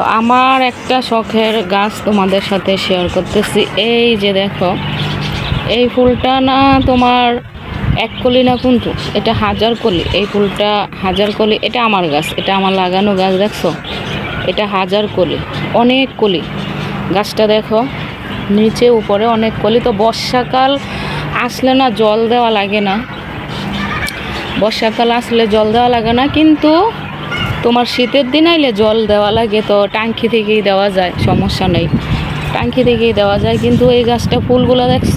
তো আমার একটা শখের গাছ তোমাদের সাথে শেয়ার করতেছি। এই যে দেখো, এই ফুলটা না তোমার এক কলি না কিন্তু, এটা হাজার কলি। এই ফুলটা হাজার কলি, এটা আমার গাছ, এটা আমার লাগানো গাছ দেখছ? এটা হাজার কলি, অনেক কলি। গাছটা দেখো, নিচে উপরে অনেক কলি। তো বর্ষাকাল আসলে না জল দেওয়া লাগে না। বর্ষাকাল আসলে জল দেওয়া লাগে না, কিন্তু তোমার শীতের দিন আইলে জল দেওয়া লাগে তো টাঙ্কি থেকেই দেওয়া যায়, সমস্যা নেই। টাঙ্কি থেকেই দেওয়া যায়, কিন্তু এই গাছটা ফুলগুলো দেখছ?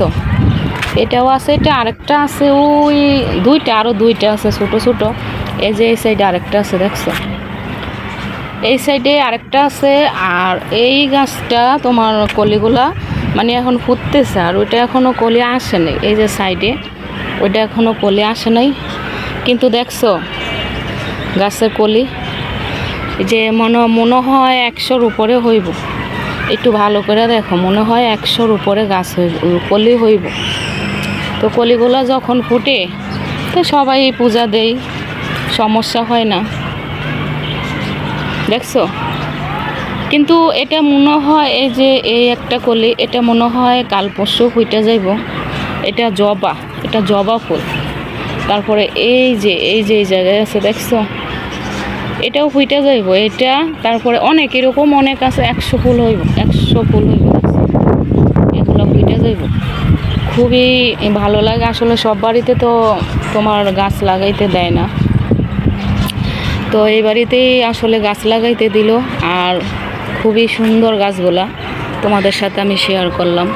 এটাও আছে, এটা আরেকটা আছে, ওই দুইটা আরও দুইটা আছে ছোটো ছোটো। এই যে এই সাইডে আরেকটা আছে, দেখছ? এই সাইডে আরেকটা আছে, আর এই গাছটা তোমার কলিগুলা মানে এখন ফুটতেছে, আর ওইটা এখনও কলি আসে নাই। এই যে সাইডে, ওইটা এখনও কলি আসে নাই। কিন্তু দেখছ, গাছের কলি যে মনে মনে হয় একশোর উপরে হইব। একটু ভালো করে দেখো, মনে হয় একশোর উপরে গাছ হইব, কলি হইব। তো কলিগুলো যখন ফুটে, তো সবাই পূজা দেই, সমস্যা হয় না। দেখছ? কিন্তু এটা মনে হয় এই যে এই একটা কলি, এটা মনে হয় কাল পরশু ফুটে যাইব। এটা জবা এটা জবা ফুল। তারপরে এই যে এই যে, এই জায়গায় আছে, দেখছ? এটাও ফুইটা যাইব, এটা, তারপরে অনেক, এরকম অনেক আছে, একশো ফুল হইব, একশো ফুল হইব? এগুলো ফুইটা যাইব। খুবই ভালো লাগে, আসলে সব বাড়িতে তো তোমার গাছ লাগাইতে দেয় না। তো এই বাড়িতেই আসলে গাছ লাগাইতে দিল, আর খুবই সুন্দর গাছগুলা তোমাদের সাথে আমি শেয়ার করলাম।